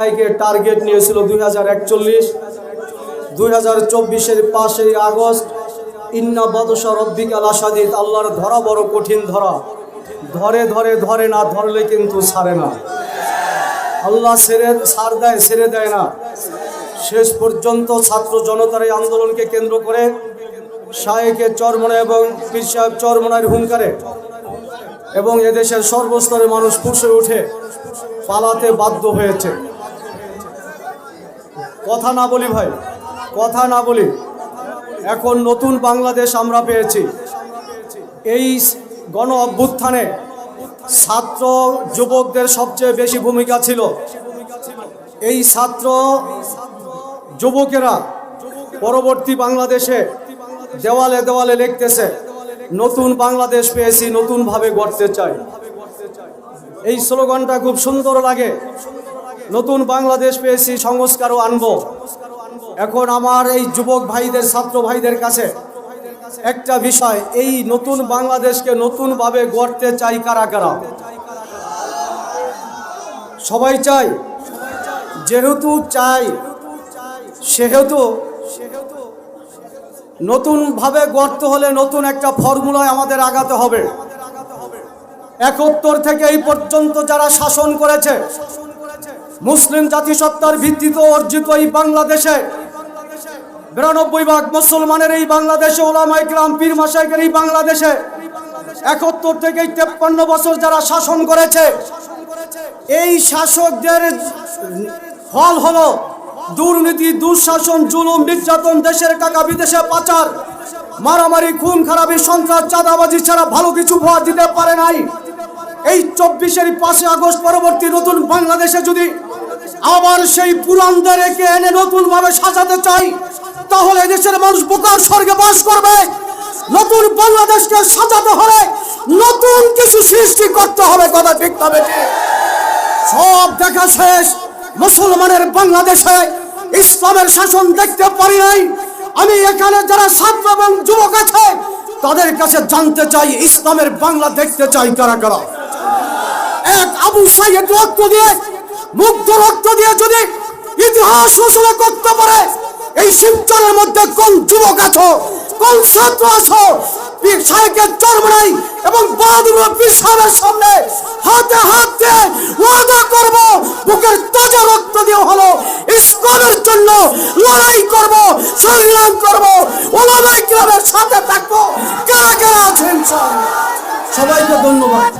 তাইকে টার্গেট নিয়েছিল দুই হাজার একচল্লিশ। দুই হাজার চব্বিশের পাঁচই আগস্ট, ইন্না বাদশা রব্বিকাল আসাদিদ আল্লাহর ধরা বড় কঠিন ধরা। ধরে ধরে ধরে না, ধরলে কিন্তু ছাড়ে না। আল্লাহ ছেড়ে, ছাড় দেয়, ছেড়ে দেয় না। শেষ পর্যন্ত ছাত্র জনতার এই আন্দোলনকে কেন্দ্র করে শাহেকে চরমনা এবং পীর সাহেব চরমনার হুঙ্কারে এবং এদেশের সর্বস্তরে মানুষ ফুসে উঠে পালাতে বাধ্য হয়েছে। কথা না বলি ভাই, কথা না বলি। এখন নতুন বাংলাদেশ আমরা পেয়েছি। এই গণ অভ্যুত্থানে ছাত্র যুবকদের সবচেয়ে বেশি ভূমিকা ছিল। এই ছাত্র যুবকেরা পরবর্তী বাংলাদেশে দেওয়ালে দেওয়ালে লিখতেছে, নতুন বাংলাদেশ পেয়েছি, নতুনভাবে গড়তে চাই। এই স্লোগানটা খুব সুন্দর লাগে। নতুন বাংলাদেশ পেয়েছি, সংস্কারও আনব। এখন আমার এই যুবক ভাইদের, ছাত্র ভাইদের কাছে একটা বিষয়, এই নতুন বাংলাদেশকে নতুনভাবে গড়তে চাই কারা কারা? সবাই চাই, যেহেতু চাই, সেহেতু নতুনভাবে গড়তে হলে নতুন একটা ফর্মুলায় আমাদের আগাতে হবে। একাত্তর থেকে এই পর্যন্ত যারা শাসন করেছে মুসলিম জাতিসত্তার ভিত্তিতে অর্জিত এই বাংলাদেশে বিরানব্বই ভাগ মুসলমানের এই বাংলাদেশে ওলামা ইকরাম, পীর মাসাইকের এই বাংলাদেশে একাত্তর থেকে তেপ্পান্ন বছর যারা শাসন করেছে, এই শাসকদের ফল হলো দুর্নীতি, দুঃশাসন, জুলুম, নির্যাতন, দেশের টাকা, বিদেশে পাচার, মারামারি, খুন, খারাপি, সন্ত্রাস, চাঁদাবাজি ছাড়া ভালো কিছু উপহার দিতে পারে নাই। এই চব্বিশের পাঁচই আগস্ট পরবর্তী নতুন বাংলাদেশে যদি আবার সেই পুরানদের একে এনে নতুন ভাবে সাজাতে চাই, তাহলে দেশের মানুষ বোকার স্বর্গে বাস করবে। নতুন বাংলাদেশকে সাজাতে হলে নতুন কিছু সৃষ্টি করতে হবে, কথা ঠিক তবে সব দেখা শেষ, মুসলমানের বাংলাদেশে ইসলামের শাসন দেখতে পারি নাই। আমি এখানে যারা ছাত্র এবং যুবক আছে, তাদের কাছে জানতে চাই, ইসলামের বাংলা দেখতে চাই কারা কারা? এক আবু সাইয়েদ রক্ত দিয়ে, মুগ্ধ রক্ত দিয়ে যদি ইতিহাস রচনা করতে পারে, এই শিবচরের মধ্যে কোন যুবক আছো, কোন ছাত্র আছো? সাহেবের জন্ম নাই এবং পীর সাহেবের সামনে হাতে হাত দিয়ে ওয়াদা করব, বুকের তাজা রক্ত দিয়ে হলো ইসলামের জন্য লড়াই করব, সংগ্রাম করব, ওলামাই ক্লাবের সাথে থাকব। কারা কারা আছেন সবাইকে ধন্যবাদ।